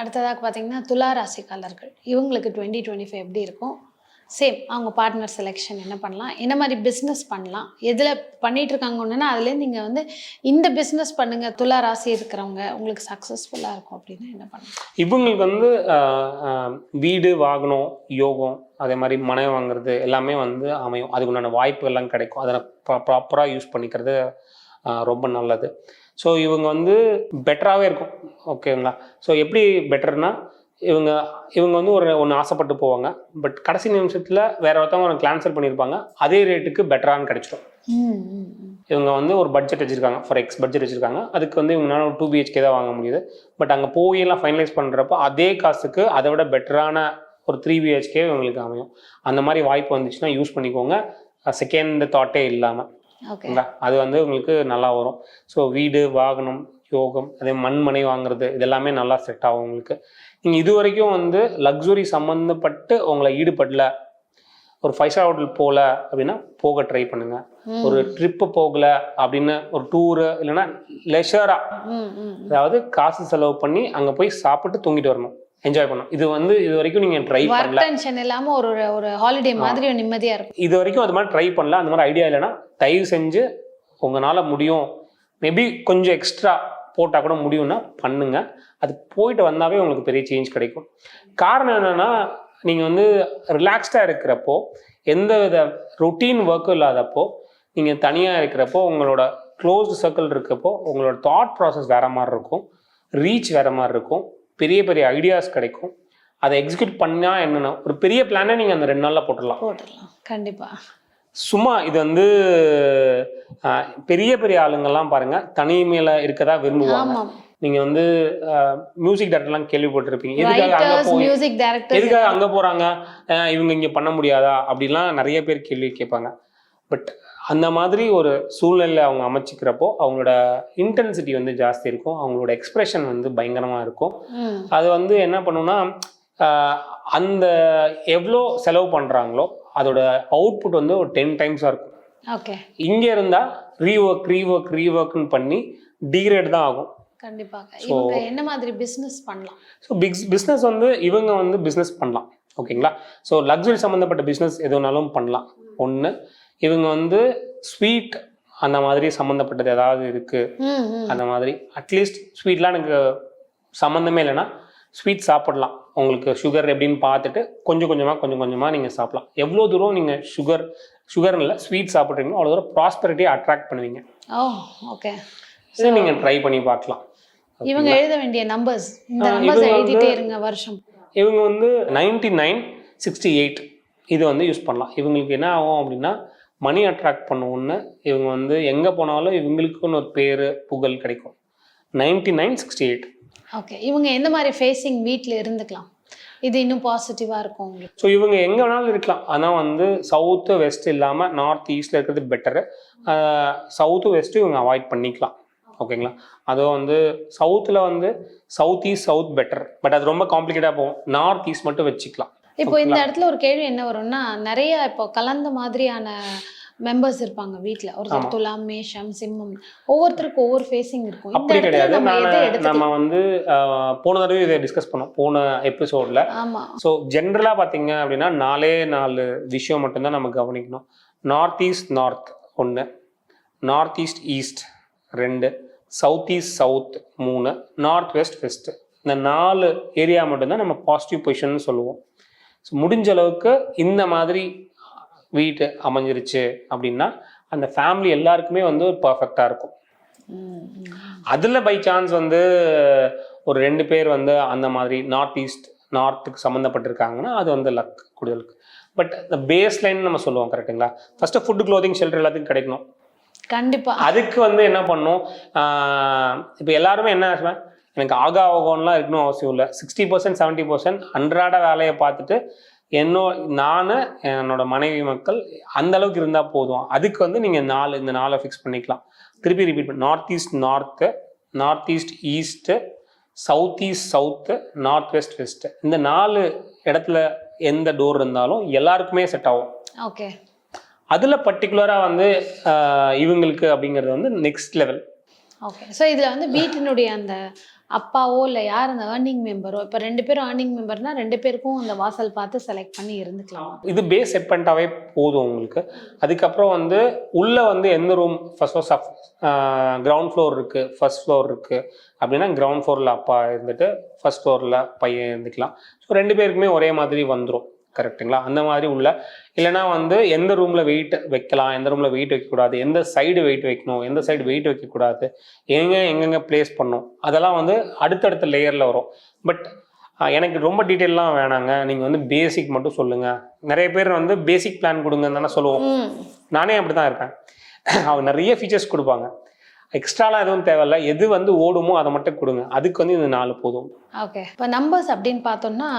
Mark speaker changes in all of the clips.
Speaker 1: அடுத்ததாக பார்த்தீங்கன்னா துலா ராசிக்காரர்கள் இவங்களுக்கு டுவெண்ட்டி டுவெண்ட்டி ஃபைவ் எப்படி இருக்கும் சேம் அவங்க பார்ட்னர் செலெக்ஷன் என்ன பண்ணலாம் என்ன மாதிரி பிஸ்னஸ் பண்ணலாம் எதில் இருக்காங்க ஒன்றுனா அதுலேருந்து நீங்கள் வந்து இந்த பிஸ்னஸ் பண்ணுங்கள் துலா ராசி இருக்கிறவங்க உங்களுக்கு சக்ஸஸ்ஃபுல்லாக இருக்கும் அப்படின்னு என்ன பண்ணலாம்
Speaker 2: இவங்களுக்கு வந்து வீடு வாகனம் யோகம் அதே மாதிரி மனை வாங்குறது எல்லாமே வந்து அமையும் அதுக்குண்டான வாய்ப்புகள்லாம் கிடைக்கும் அதை ப்ராப்பராக யூஸ் பண்ணிக்கிறது ரொம்ப நல்லது ஸோ இவங்க வந்து பெட்டராகவே இருக்கும் ஓகேங்களா ஸோ எப்படி பெட்டர்னா இவங்க இவங்க வந்து ஒரு ஒன்று ஆசைப்பட்டு போவாங்க பட் கடைசி நிமிஷத்தில் வேற ஒருத்தவங்க ஒன்று கேன்சல் பண்ணியிருப்பாங்க அதே ரேட்டுக்கு பெட்டரானு கிடைச்சிடும் இவங்க வந்து ஒரு பட்ஜெட் வச்சுருக்காங்க ஃபார் எக்ஸ் பட்ஜெட் வச்சுருக்காங்க அதுக்கு வந்து இவங்களால ஒரு டூ பிஹெச்கே தான் வாங்க முடியுது பட் அங்கே போய் எல்லாம் ஃபைனலைஸ் பண்ணுறப்ப அதே காசுக்கு அதை விட பெட்டரான ஒரு த்ரீ பிஹெச்கே இவங்களுக்கு அமையும் அந்த மாதிரி வாய்ப்பு வந்துச்சுன்னா யூஸ் பண்ணிக்கோங்க செகண்ட் தாட்டே இல்லாமல் அது வந்து உங்களுக்கு நல்லா வரும் ஸோ வீடு வாகனம் யோகம் அதே மண்மனை வாங்குறது இதெல்லாமே நல்லா செட் ஆகும் உங்களுக்கு நீங்கள் இது வரைக்கும் வந்து லக்ஸுரி சம்மந்தப்பட்டு உங்களை ஈடுபடல ஒரு ஃபைவ் ஸ்டார் ஹோட்டல் போகல அப்படின்னா போக ட்ரை பண்ணுங்க ஒரு ட்ரிப்பு போகல அப்படின்னு ஒரு டூரு இல்லைன்னா லெஷராக அதாவது காசு செலவு பண்ணி அங்கே போய் சாப்பிட்டு தூங்கிட்டு வரணும் என்ஜாய் பண்ணும் இது வந்து இது வரைக்கும் நீங்க ட்ரை பண்ணல
Speaker 1: டென்ஷன் இல்லாம ஒரு ஒரு ஹாலிடே மாதிரி
Speaker 2: நிம்மதியா இருக்கும் இது வரைக்கும் அது மாதிரி ட்ரை பண்ணல அந்த மாதிரி ஐடியா இல்லைன்னா தயவு செஞ்சு உங்களால முடியும் மேபி கொஞ்சம் எக்ஸ்ட்ரா போட்டால் கூட முடியும்னா பண்ணுங்க அது போயிட்டு வந்தாவே உங்களுக்கு பெரிய சேஞ்ச் கிடைக்கும் காரணம் என்னன்னா நீங்கள் வந்து ரிலாக்ஸ்டாக இருக்கிறப்போ எந்த வித ரொட்டீன் ஒர்க்கும் இல்லாதப்போ நீங்கள் தனியாக இருக்கிறப்போ உங்களோட க்ளோஸ்டு சர்க்கிள் இருக்கிறப்போ உங்களோட தாட் ப்ராசஸ் வேறு மாதிரி இருக்கும் ரீச் வேறு மாதிரி இருக்கும் பெரிய பெரிய ஐடியாஸ் கிடைக்கும் அதை எக்ஸிக்யூட் பண்ணால் என்னென்ன ஒரு பெரிய பிளானை நீங்கள் அந்த ரெண்டு நாளில் போட்டுடலாம்
Speaker 1: போட்டுடலாம் கண்டிப்பாக
Speaker 2: சும்மா இது வந்து பெரிய பெரிய ஆளுங்கள்லாம் பாருங்கள் தனிமையில் இருக்கதா
Speaker 1: விரும்புவாங்க நீங்கள்
Speaker 2: வந்து மியூசிக் டேரக்டர்லாம்
Speaker 1: கேள்விப்பட்டிருப்பீங்க எதுக்காக அங்கே போய்
Speaker 2: எதுக்காக அங்கே போகிறாங்க இவங்க இங்கே பண்ண முடியாதா அப்படிலாம் நிறைய பேர் கேள்வி கேட்பாங்க பட் அந்த மாதிரி ஒரு சூழ்நிலை அவங்க அமைச்சிக்கிறப்போ அவங்களோட இன்டென்சிட்டி வந்து ஜாஸ்தி இருக்கும் அவங்களோட எக்ஸ்பிரஷன் வந்து பயங்கரமாக இருக்கும் அது வந்து என்ன பண்ணுன்னா அந்த எவ்வளோ செலவு பண்ணுறாங்களோ அதோட அவுட்புட் வந்து ஒரு டென் டைம்ஸாக இருக்கும் ஓகே இங்கே இருந்தால் ரீஒர்க் ரீஒர்க் ரீஒர்க்னு பண்ணி டிகிரேட் தான் ஆகும்
Speaker 1: கண்டிப்பாக என்ன மாதிரி பிஸ்னஸ் பண்ணலாம்
Speaker 2: ஸோ பிக்ஸ் பிஸ்னஸ் வந்து இவங்க வந்து பிஸ்னஸ் பண்ணலாம் ஓகேங்களா ஸோ லக்ஸரி சம்மந்தப்பட்ட பிஸ்னஸ் எதுனாலும் பண்ணலாம் ஒன்று இவங்க வந்து ஸ்வீட் அந்த மாதிரி சம்மந்தப்பட்டது ஏதாவது இருக்கு அந்த மாதிரி அட்லீஸ்ட் ஸ்வீட்லாம் எனக்கு சம்மந்தமே இல்லைன்னா ஸ்வீட் சாப்பிடலாம் உங்களுக்கு சுகர் எப்படின்னு பார்த்துட்டு கொஞ்சம் கொஞ்சமாக கொஞ்சம் கொஞ்சமாக நீங்கள் சாப்பிடலாம் எவ்வளோ தூரம் நீங்கள் சுகர் சுகர் இல்லை ஸ்வீட் சாப்பிட்றீங்களோ அவ்வளோ தூரம் ப்ராஸ்பெரிட்டியை அட்ராக்ட் பண்ணுவீங்க ஓ ஓகே இதை நீங்கள் ட்ரை பண்ணி
Speaker 1: பார்க்கலாம் இவங்க எழுத வேண்டிய நம்பர்ஸ் இந்த நம்பர்ஸ் எழுதிட்டே இருங்க வருஷம்
Speaker 2: இவங்க வந்து நைன்டி நைன் சிக்ஸ்டி எயிட் இது வந்து யூஸ் பண்ணலாம் இவங்களுக்கு என்ன ஆகும் அப்படின்னா மணி அட்ராக்ட் பண்ணுவோன்னு இவங்க வந்து எங்கே போனாலும் இவங்களுக்குன்னு ஒரு பேர் புகழ் கிடைக்கும் ninety nine sixty
Speaker 1: eight okay இவங்க எந்த மாதிரி ஃபேஸிங் வீட்டில் இருந்துக்கலாம் இது இன்னும் பாசிட்டிவாக இருக்கும் உங்களுக்கு
Speaker 2: ஸோ இவங்க எங்கே வேணாலும் இருக்கலாம் ஆனால் வந்து சவுத்து வெஸ்ட் இல்லாமல் நார்த் ஈஸ்டில் இருக்கிறது பெட்டரு சவுத்து வெஸ்ட்டு இவங்க அவாய்ட் பண்ணிக்கலாம் ஓகேங்களா அதுவும் வந்து சவுத்தில் வந்து south east south better but அது ரொம்ப காம்ப்ளிகேட்டாக போகும் நார்த் ஈஸ்ட் மட்டும்
Speaker 1: வச்சுக்கலாம் இப்போ இந்த இடத்துல ஒரு கேள்வி என்ன வரும்னா நிறைய இப்போ கலந்த மாதிரியான மெம்பர்ஸ் இருப்பாங்க வீட்டில் ஒருத்தர் துலாம் மேஷம் சிம்மம் ஒவ்வொருத்தருக்கும் ஒவ்வொரு ஃபேஸிங் இருக்கும் அப்படி கிடையாது நம்ம
Speaker 2: வந்து போன தடவை இதை டிஸ்கஸ் பண்ணோம் போன
Speaker 1: எபிசோட்ல ஆமா
Speaker 2: ஸோ ஜென்ரலா பார்த்தீங்க அப்படின்னா நாலே நாலு விஷயம் மட்டும்தான் நம்ம கவனிக்கணும் நார்த் ஈஸ்ட் நார்த் ஒன்னு நார்த் ஈஸ்ட் ஈஸ்ட் ரெண்டு சவுத் ஈஸ்ட் சவுத் மூணு நார்த் வெஸ்ட் வெஸ்ட் இந்த நாலு ஏரியா மட்டும்தான் நம்ம பாசிட்டிவ் பொசிஷன் சொல்லுவோம் முடிஞ்ச அளவுக்கு இந்த மாதிரி வீட்டு அமைஞ்சிருச்சு அப்படின்னா அந்த ஃபேமிலி எல்லாருக்குமே வந்து பர்ஃபெக்டாக இருக்கும் அதில் பை சான்ஸ் வந்து ஒரு ரெண்டு பேர் வந்து அந்த மாதிரி நார்த் ஈஸ்ட் நார்த்துக்கு சம்மந்தப்பட்டிருக்காங்கன்னா அது வந்து லக் குடிகளுக்கு பட் இந்த பேஸ் லைன் நம்ம சொல்லுவோம் கரெக்டுங்களா ஃபஸ்ட்டு ஃபுட்டு க்ளோதிங் ஷெல்டர் எல்லாத்துக்கும் கிடைக்கணும் கண்டிப்பாக அதுக்கு வந்து என்ன பண்ணும் இப்போ எல்லாருமே என்ன எனக்கு ஆகா ஓகோன்லாம் இருக்கணும் அவசியம் இல்லை சிக்ஸ்டி பர்சன்ட் செவன்ட்டி பர்சன்ட் அன்றாட வேலையை பார்த்துட்டு என்னோ நான் என்னோட மனைவி மக்கள் அந்த அளவுக்கு இருந்தால் போதும் அதுக்கு வந்து நீங்கள் நாலு இந்த நாளை ஃபிக்ஸ் பண்ணிக்கலாம் திருப்பி ரிப்பீட் பண்ணி north east north north east east south east south north west west இந்த நாலு இடத்துல எந்த டோர் இருந்தாலும் எல்லாருக்குமே செட் ஆகும் ஓகே அதில் பர்டிகுலராக வந்து இவங்களுக்கு அப்படிங்கிறது வந்து நெக்ஸ்ட்
Speaker 1: லெவல் ஓகே ஸோ இதில் வந்து வீட்டினுடைய அந்த அப்பாவோ இல்லை யார் அந்த ஏர்னிங் மெம்பரோ இப்போ ரெண்டு பேரும் ஏர்னிங் மெம்பர்னா ரெண்டு பேருக்கும் அந்த வாசல் பார்த்து செலக்ட் பண்ணி இருந்துக்கலாம்
Speaker 2: இது பேஸ் செட் பண்ணிட்டாவே போதும் உங்களுக்கு அதுக்கப்புறம் வந்து உள்ளே வந்து எந்த room first sub ground floor இருக்குது ஃபர்ஸ்ட் ஃப்ளோர் இருக்குது அப்படின்னா கிரவுண்ட் ஃப்ளோரில் அப்பா இருந்துட்டு ஃபர்ஸ்ட் ஃப்ளோரில் பையன் இருந்துக்கலாம் ஸோ ரெண்டு பேருக்குமே ஒரே மாதிரி வந்துடும் கரெக்டுங்களா அந்த மாதிரி உள்ள இல்லைனா வந்து எந்த ரூமில் வெயிட் வைக்கலாம் எந்த ரூமில் வெயிட் வைக்கக்கூடாது எந்த சைடு வெயிட் வைக்கணும் எந்த சைடு வெயிட் வைக்கக்கூடாது எங்கே எங்கெங்கே பிளேஸ் பண்ணும் அதெல்லாம் வந்து அடுத்தடுத்த லேயரில் வரும் பட் எனக்கு ரொம்ப டீட்டெயிலாம் வேணாங்க நீங்கள் வந்து பேசிக் மட்டும் சொல்லுங்கள் நிறைய பேர் வந்து பேசிக் பிளான் கொடுங்கன்னு தானே சொல்லுவோம் நானே அப்படிதான் இருப்பேன் அவங்க நிறைய ஃபீச்சர்ஸ் கொடுப்பாங்க எக்ஸ்ட்ராலாம் எதுவும் தேவையில்ல எது வந்து ஓடுமோ அதை மட்டும் கொடுங்க அதுக்கு வந்து இந்த நாலு போதும்
Speaker 1: ஓகே இப்போ நம்பர்ஸ் அப்படின்னு பார்த்தோம்னா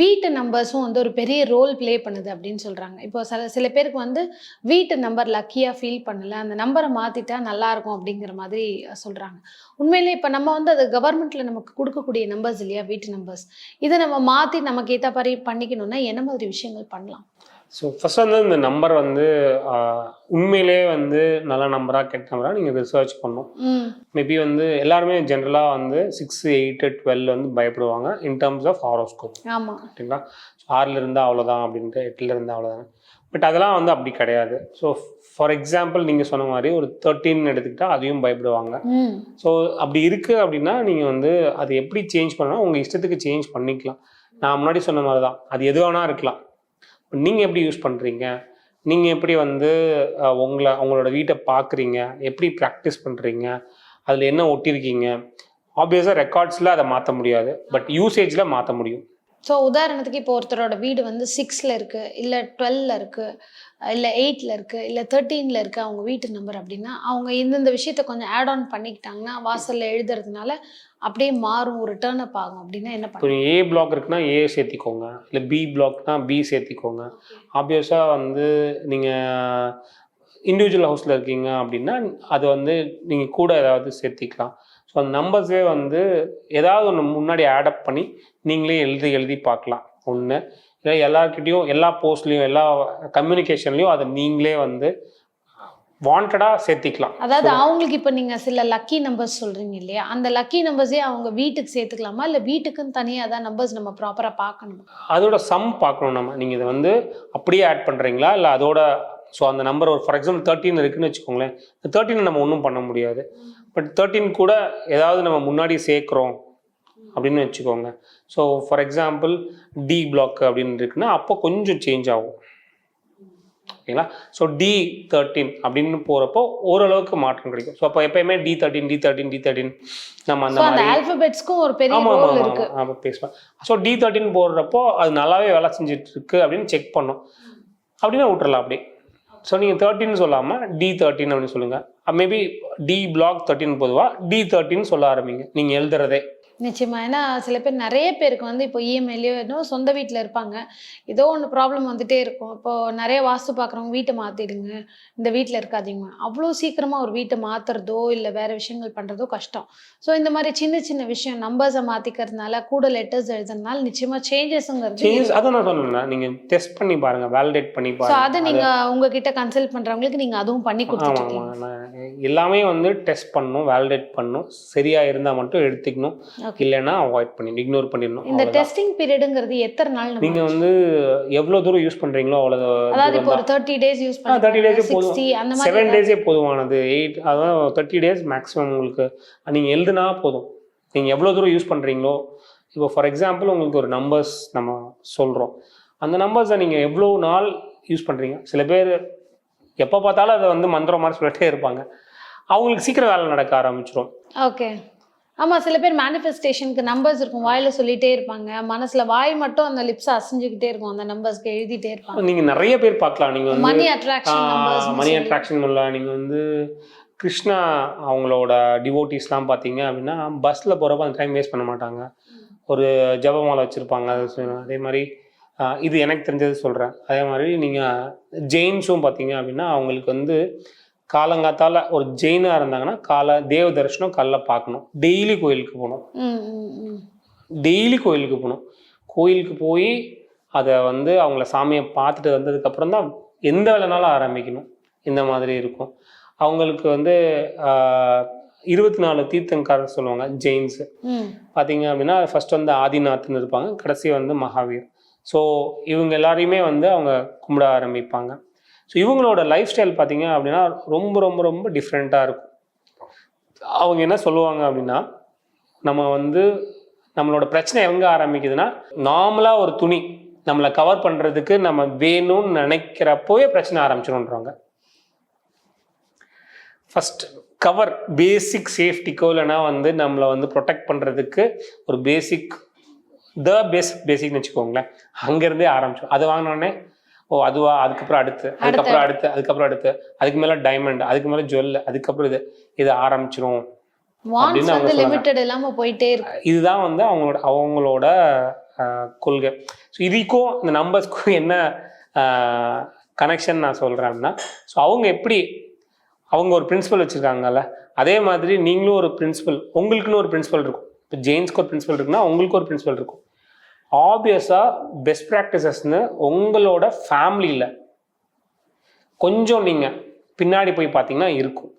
Speaker 1: வீட்டு நம்பர்ஸும் வந்து ஒரு பெரிய ரோல் ப்ளே பண்ணுது அப்படின்னு சொல்கிறாங்க இப்போ சில சில பேருக்கு வந்து வீட்டு நம்பர் லக்கியாக ஃபீல் பண்ணல அந்த நம்பரை மாற்றிட்டா நல்லாயிருக்கும் அப்படிங்கிற மாதிரி சொல்கிறாங்க உண்மையிலே இப்போ நம்ம வந்து அது கவர்மெண்ட்டில் நமக்கு கொடுக்கக்கூடிய நம்பர்ஸ் இல்லையா வீட்டு நம்பர்ஸ் இதை நம்ம மாற்றி நமக்கு ஏற்ற மாதிரி பண்ணிக்கணும்னா என்ன மாதிரி விஷயங்கள் பண்ணலாம்
Speaker 2: ஸோ ஃபஸ்ட் வந்து இந்த நம்பர் வந்து உண்மையிலே வந்து நல்ல நம்பராக கெட்ட நம்பராக நீங்கள் ரிசர்ச் பண்ணணும் மேபி வந்து எல்லாருமே ஜென்ரலாக வந்து சிக்ஸ் எயிட் டுவெல் வந்து பயப்படுவாங்க இன் டேர்ம்ஸ் ஆஃப் ஹாரோஸ்கோப் ஓகேங்களா ஸோ ஆறில் இருந்தால் அவ்வளோதான் அப்படின்ட்டு எட்டில் இருந்தால் அவ்வளோதான் பட் அதெல்லாம் வந்து அப்படி கிடையாது ஸோ ஃபார் எக்ஸாம்பிள் நீங்கள் சொன்ன மாதிரி ஒரு தேர்ட்டின் எடுத்துக்கிட்டால் அதையும் பயப்படுவாங்க ஸோ அப்படி இருக்குது அப்படின்னா நீங்கள் வந்து அது எப்படி சேஞ்ச் பண்ணணும் உங்கள் இஷ்டத்துக்கு சேஞ்ச் பண்ணிக்கலாம் நான் முன்னாடி சொன்ன மாதிரி தான் அது எது வேணா இருக்கலாம் நீங்கள் எப்படி யூஸ் பண்ணுறீங்க நீங்கள் எப்படி வந்து உங்களை உங்களோட வீட்டை பார்க்குறீங்க எப்படி ப்ராக்டிஸ் பண்ணுறீங்க அதில் என்ன ஒட்டியிருக்கீங்க ஆப்வியஸாக ரெக்கார்ட்ஸில் அதை மாற்ற முடியாது பட் யூசேஜில் மாற்ற முடியும்
Speaker 1: ஸோ உதாரணத்துக்கு இப்போ ஒருத்தரோட வீடு வந்து சிக்ஸில் இருக்குது இல்லை டுவெல்ல இருக்குது இல்லை எயிட்டில் இருக்குது இல்லை தேர்ட்டீனில் இருக்குது அவங்க வீட்டு நம்பர் அப்படின்னா அவங்க இந்தந்த விஷயத்த கொஞ்சம் ஆட் ஆன் பண்ணிக்கிட்டாங்கன்னா வாசலில் எழுதுறதுனால அப்படியே மாறும் ஒரு டேர்ன் அப் ஆகும் அப்படின்னா என்ன பண்ணுவோம்
Speaker 2: ஏ பிளாக் இருக்குன்னா ஏ சேர்த்திக்கோங்க இல்லை பி பிளாக்னா பி சேர்த்திக்கோங்க ஆப்வியஸாக வந்து நீங்கள் இண்டிவிஜுவல் ஹவுஸில் இருக்கீங்க அப்படின்னா அது வந்து நீங்கள் கூட ஏதாவது சேர்த்திக்கலாம் ஸோ அந்த நம்பர்ஸே வந்து ஏதாவது ஒன்று முன்னாடி ஆடப் பண்ணி நீங்களே எழுதி எழுதி பார்க்கலாம் ஒன்று இல்லை எல்லாருக்கிட்டேயும் எல்லா போஸ்ட்லேயும் எல்லா கம்யூனிகேஷன்லேயும் அதை நீங்களே வந்து வாண்டடாக சேர்த்திக்கலாம்
Speaker 1: அதாவது அவங்களுக்கு இப்போ நீங்கள் சில லக்கி நம்பர்ஸ் சொல்கிறீங்க இல்லையா அந்த லக்கி நம்பர்ஸே அவங்க வீட்டுக்கு சேர்த்துக்கலாமா இல்லை வீட்டுக்குன்னு தனியாக தான் நம்பர்ஸ் நம்ம ப்ராப்பராக பார்க்கணும் அதோட
Speaker 2: சம் பார்க்கணும் நம்ம நீங்கள் இதை வந்து அப்படியே ஆட் பண்ணுறீங்களா இல்லை அதோட ஸோ அந்த நம்பர் ஒரு ஃபார் எக்ஸாம்பிள் தேர்ட்டின் இருக்குன்னு வச்சுக்கோங்களேன் தேர்ட்டின் நம்ம ஒன்றும் பண்ண முடியாது பட் தேர்ட்டின் கூட ஏதாவது நம்ம முன்னாடி சேர்க்குறோம் அப்படின்னு வச்சுக்கோங்க so for example D block அப்படின்னு இருக்குன்னா அப்போ கொஞ்சம் சேஞ்ச் ஆகும் ஓகேங்களா ஸோ டி தேர்ட்டின் அப்படின்னு போகிறப்போ ஓரளவுக்கு மாற்றம் கிடைக்கும் ஸோ அப்போ எப்பயுமே D thirteen D thirteen
Speaker 1: D thirteen நம்ம அந்த ஆல்பெட்ஸ்க்கும் ஒரு பெரிய
Speaker 2: ஆமாம் ஆமாம் பேசுவேன் ஸோ டி தேர்ட்டின் போடுறப்போ அது நல்லாவே வேலை செஞ்சிட்ருக்கு அப்படின்னு செக் பண்ணோம் அப்படின்னா விட்டுறலாம் அப்படி ஸோ நீங்கள் தேர்ட்டின்னு சொல்லாமல் டி தேர்ட்டின் அப்படின்னு சொல்லுங்கள் மேபி டி பிளாக் தேர்ட்டின் பொதுவாக டி தேர்ட்டின்னு சொல்ல ஆரம்பிங்க நீங்கள் எழுதுறதே
Speaker 1: நிச்சயமா ஏன்னா சில பேர் நிறைய பேருக்கு வந்து இப்போ இஎம்ஐலயோ e இன்னும் சொந்த வீட்டில் இருப்பாங்க ஏதோ ஒன்று ப்ராப்ளம் வந்துட்டே இருக்கும் இப்போ நிறைய வாஸ்து பார்க்குறவங்க வீட்டை மாற்றிடுங்க இந்த வீட்டில் இருக்காதீங்க அவ்வளோ சீக்கிரமாக ஒரு வீட்டை மாற்றுறதோ இல்லை வேற விஷயங்கள் பண்ணுறதோ கஷ்டம் ஸோ இந்த மாதிரி சின்ன சின்ன விஷயம் நம்பர்ஸை மாற்றிக்கிறதுனால கூட லெட்டர்ஸ் எழுதுறதுனால நிச்சயமாக சேஞ்சஸ்ங்கிறது சேஞ்சஸ்
Speaker 2: அதை நான் நீங்கள் டெஸ்ட் பண்ணி பாருங்க வேலிடேட் பண்ணி பாருங்க ஸோ
Speaker 1: அதை நீங்கள் உங்ககிட்ட கன்சல்ட் பண்ணுறவங்களுக்கு நீங்கள் அதுவும் பண்ணி
Speaker 2: கொடுத்துருக்கீங்க எல்லாமே வந்து டெஸ்ட் பண்ணும் வேலிடேட் பண்ணும் சரியாக இருந்தால் மட்டும் எடுத்துக்கணும் இல்லைன்னா அவாய்ட் பண்ணிடணும் இக்னோர் பண்ணிடணும்
Speaker 1: இந்த டெஸ்டிங் பீரியடுங்கிறது எத்தனை நாள்
Speaker 2: நீங்க வந்து எவ்வளவு தூரம் யூஸ் பண்றீங்களோ அவ்வளோ அதாவது இப்போ
Speaker 1: ஒரு தேர்ட்டி டேஸ் யூஸ்
Speaker 2: பண்ணி தேர்ட்டி டேஸ் போதும் செவன் டேஸே போதுமானது எயிட் அதான் தேர்ட்டி டேஸ் மேக்ஸிமம் உங்களுக்கு நீங்க எழுதுனா போதும் நீங்க எவ்வளவு தூரம் யூஸ் பண்றீங்களோ இப்போ ஃபார் எக்ஸாம்பிள் உங்களுக்கு ஒரு நம்பர்ஸ் நம்ம சொல்றோம் அந்த நம்பர்ஸை நீங்க எவ்வளவு நாள் யூஸ் பண்றீங்க சில பேர் எப்போ பார்த்தாலும் அதை வந்து மந்திரம் மாதிரி சொல்லிட்டே இருப்பாங்க அவங்களுக்கு சீக்கிரம் வேலை நடக்க ஆரம்பிச்சிடும்
Speaker 1: ஓகே ஆமாம் சில பேர் மேனிஃபெஸ்டேஷனுக்கு நம்பர்ஸ் இருக்கும் வாயில் சொல்லிகிட்டே இருப்பாங்க மனசில் வாய் மட்டும் அந்த லிப்ஸை அசைஞ்சுக்கிட்டே இருக்கும் அந்த நம்பர்ஸ்க்கு எழுதிட்டே இருப்பாங்க
Speaker 2: நீங்கள் நிறைய பேர் பார்க்கலாம்
Speaker 1: நீங்கள் மணி அட்ராக்ஷன் மணி
Speaker 2: அட்ராக்ஷன் உள்ள நீங்கள் வந்து கிருஷ்ணா அவங்களோட டிவோட்டிஸ்லாம் பார்த்தீங்க அப்படின்னா பஸ்ஸில் போகிறப்ப அந்த டைம் வேஸ்ட் பண்ண மாட்டாங்க ஒரு ஜபமாலை வச்சுருப்பாங்க அதே மாதிரி இது எனக்கு தெரிஞ்சது சொல்கிறேன் அதே மாதிரி நீங்கள் ஜெயின்ஸும் பார்த்தீங்க அப்படின்னா அவங்களுக்கு வந்து காலங்காத்தால ஒரு ஜெயினா இருந்தாங்கன்னா காலை தேவ தரிசனம் கல்ல பார்க்கணும் டெய்லி கோயிலுக்கு போகணும் டெய்லி கோயிலுக்கு போகணும் கோயிலுக்கு போய் அதை வந்து அவங்கள சாமியை பார்த்துட்டு வந்ததுக்கப்புறம் தான் எந்த வேலைனாலும் ஆரம்பிக்கணும் இந்த மாதிரி இருக்கும் அவங்களுக்கு வந்து இருபத்தி நாலு தீர்த்தங்கார சொல்லுவாங்க ஜெயின்ஸ் பார்த்தீங்க அப்படின்னா ஃபர்ஸ்ட் வந்து ஆதிநாத்னு இருப்பாங்க கடைசி வந்து மகாவீர் ஸோ இவங்க எல்லாரையுமே வந்து அவங்க கும்பிட ஆரம்பிப்பாங்க ஸோ இவங்களோட லைஃப் ஸ்டைல் பார்த்தீங்க அப்படின்னா ரொம்ப ரொம்ப ரொம்ப டிஃப்ரெண்ட்டாக இருக்கும் அவங்க என்ன சொல்லுவாங்க அப்படின்னா நம்ம வந்து நம்மளோட பிரச்சனை எவங்க ஆரம்பிக்குதுன்னா நார்மலாக ஒரு துணி நம்மளை கவர் பண்ணுறதுக்கு நம்ம வேணும்னு நினைக்கிறப்போவே பிரச்சனை ஆரம்பிச்சிடும்ன்றாங்க ஃபஸ்ட் கவர் பேசிக் சேஃப்டிக்கோ இல்லைனா வந்து நம்மளை வந்து ப்ரொடெக்ட் பண்ணுறதுக்கு ஒரு பேசிக் த பேசிக் பேசிக்னு வச்சுக்கோங்களேன் அங்கேருந்தே ஆரம்பிச்சோம் அது வாங்கினோடனே ஓ அதுவா அதுக்கப்புறம் அடுத்து அதுக்கப்புறம் அடுத்து அதுக்கப்புறம் அடுத்து அதுக்கு மேல டைமண்ட் அதுக்கு மேல ஜுவல் அதுக்கப்புறம் இது இது ஆரம்பிச்சிரும் இதுதான் வந்து அவங்களோட அவங்களோட கொள்கை ஸோ இதுக்கும் இந்த நம்பர்ஸ்க்கும் என்ன கனெக்ஷன் நான் சொல்கிறேன் அப்படின்னா ஸோ அவங்க எப்படி அவங்க ஒரு பிரின்சிபல் வச்சுருக்காங்கல்ல அதே மாதிரி நீங்களும் ஒரு பிரின்சிபல் உங்களுக்குன்னு ஒரு பிரின்சிபல் இருக்கும் இப்போ ஜெயின்ஸ்க்கு ஒரு பிரின்சிபல் இருக்குன்னா உங்களுக்கு ஒரு பிரின்சிபல் இருக்கும் ஆப்வியஸாக பெஸ்ட் ப்ராக்டிசஸ்ன்னு உங்களோட ஃபேமிலியில் கொஞ்சம் நீங்கள் பின்னாடி போய் பார்த்தீங்கன்னா இருக்கும்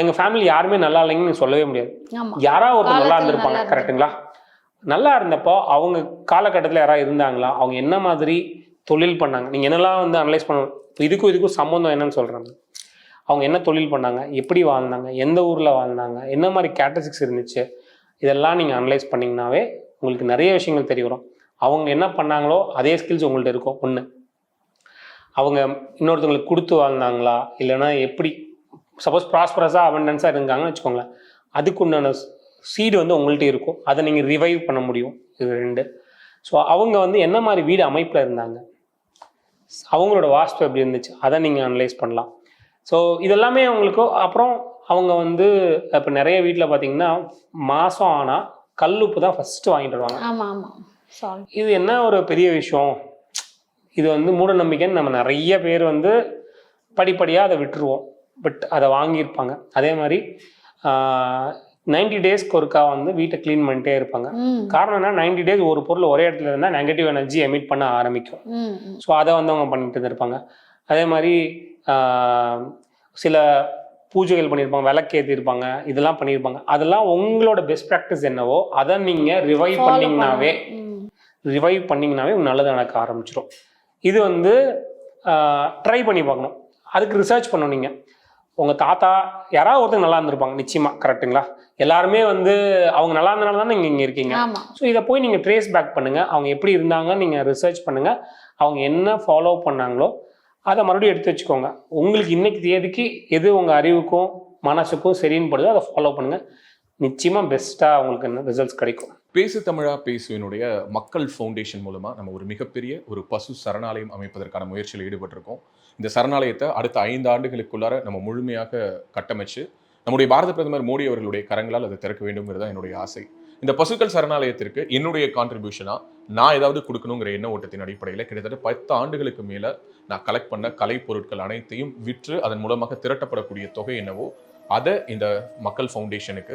Speaker 2: எங்கள் ஃபேமிலி யாருமே நல்லா இல்லைங்கன்னு சொல்லவே முடியாது யாராவது ஒருத்தர் நல்லா இருந்திருப்பாங்க கரெக்டுங்களா நல்லா இருந்தப்போ அவங்க காலகட்டத்தில் யாராவது இருந்தாங்களா அவங்க என்ன மாதிரி தொழில் பண்ணாங்க நீங்கள் என்னெல்லாம் வந்து அனலைஸ் பண்ணணும் இதுக்கும் இதுக்கும் சம்மந்தம் என்னன்னு சொல்கிறாங்க அவங்க என்ன தொழில் பண்ணாங்க எப்படி வாழ்ந்தாங்க எந்த ஊரில் வாழ்ந்தாங்க என்ன மாதிரி கேட்டசிக்ஸ் இருந்துச்சு இதெல்லாம் நீங்கள் அனலைஸ் பண்ணிங்கனாவே உங்களுக்கு நிறைய விஷயங்கள் தெரிய வரும் அவங்க என்ன பண்ணாங்களோ அதே ஸ்கில்ஸ் உங்கள்கிட்ட இருக்கும் ஒன்று அவங்க இன்னொருத்தவங்களுக்கு கொடுத்து வாழ்ந்தாங்களா இல்லைன்னா எப்படி சப்போஸ் ப்ராஸ்பரஸாக அவண்டன்ஸாக இருந்தாங்கன்னு வச்சுக்கோங்களேன் அதுக்கு உண்டான சீடு வந்து உங்கள்கிட்ட இருக்கும் அதை நீங்கள் ரிவைவ் பண்ண முடியும் இது ரெண்டு ஸோ அவங்க வந்து என்ன மாதிரி வீடு அமைப்பில் இருந்தாங்க அவங்களோட வாஸ்து எப்படி இருந்துச்சு அதை நீங்கள் அனலைஸ் பண்ணலாம் ஸோ இதெல்லாமே அவங்களுக்கு அப்புறம் அவங்க வந்து இப்போ நிறைய வீட்டில் பார்த்தீங்கன்னா மாதம் ஆனால் கல்லுப்பு தான் ஃபர்ஸ்ட் வாங்கிட்டு வருவாங்க ஆமாம்
Speaker 1: ஆமாம் இது
Speaker 2: என்ன ஒரு பெரிய விஷயம் இது வந்து மூட நம்பிக்கைன்னு நம்ம நிறைய பேர் வந்து படிப்படியாக அதை விட்டுருவோம் பட் அதை வாங்கியிருப்பாங்க அதே மாதிரி நைன்டி டேஸ்க்கு ஒருக்கா வந்து வீட்டை க்ளீன் பண்ணிட்டே இருப்பாங்க காரணம் என்ன நைன்டி டேஸ் ஒரு பொருள் ஒரே இடத்துல இருந்தால் நெகட்டிவ் எனர்ஜி எமிட் பண்ண ஆரம்பிக்கும் ஸோ அதை வந்து அவங்க பண்ணிட்டு இருந்திருப்பாங்க அதே மாதிரி சில பூஜைகள் பண்ணியிருப்பாங்க விளக்கு ஏற்றிருப்பாங்க இதெல்லாம் பண்ணியிருப்பாங்க அதெல்லாம் உங்களோட பெஸ்ட் ப்ராக்டிஸ் என்னவோ அதை நீங்கள் ரிவைவ் பண்ணிங்கனாவே ரிவைவ் பண்ணிங்கனாவே நல்லது நடக்க ஆரம்பிச்சிடும் இது வந்து ட்ரை பண்ணி பார்க்கணும் அதுக்கு ரிசர்ச் பண்ணணும் நீங்கள் உங்கள் தாத்தா யாராவது ஒருத்தர் நல்லா இருந்திருப்பாங்க நிச்சயமாக கரெக்டுங்களா எல்லாருமே வந்து அவங்க நல்லா இருந்தனால தான் நீங்கள் இங்கே இருக்கீங்க ஸோ இதை போய் நீங்கள் ட்ரேஸ் பேக் பண்ணுங்கள் அவங்க எப்படி இருந்தாங்கன்னு நீங்கள் ரிசர்ச் பண்ணுங்கள் அவங்க என்ன ஃபாலோ பண்ணாங்களோ அதை மறுபடியும் எடுத்து வச்சுக்கோங்க உங்களுக்கு இன்னைக்கு தேதிக்கு எது உங்கள் அறிவுக்கும் மனசுக்கும் சரின்னு படுதோ அதை ஃபாலோ பண்ணுங்கள் நிச்சயமாக பெஸ்ட்டாக உங்களுக்கு ரிசல்ட்ஸ் கிடைக்கும் பேசு தமிழா பேசுவினுடைய மக்கள் ஃபவுண்டேஷன் மூலமாக நம்ம ஒரு மிகப்பெரிய ஒரு பசு சரணாலயம் அமைப்பதற்கான முயற்சியில் ஈடுபட்டிருக்கோம் இந்த சரணாலயத்தை அடுத்த ஐந்து ஆண்டுகளுக்குள்ளார நம்ம முழுமையாக கட்டமைச்சு நம்முடைய பாரத பிரதமர் மோடி அவர்களுடைய கரங்களால் அதை திறக்க வேண்டும்ங்கிறது தான் என்னுடைய ஆசை இந்த பசுக்கள் சரணாலயத்திற்கு என்னுடைய கான்ட்ரிபியூஷனாக நான் ஏதாவது கொடுக்கணுங்கிற எண்ண ஓட்டத்தின் அடிப்படையில் கிட்டத்தட்ட பத்து ஆண்டுகளுக்கு மேலே நான் கலெக்ட் பண்ண கலை பொருட்கள் அனைத்தையும் விற்று அதன் மூலமாக திரட்டப்படக்கூடிய தொகை என்னவோ அதை இந்த மக்கள் ஃபவுண்டேஷனுக்கு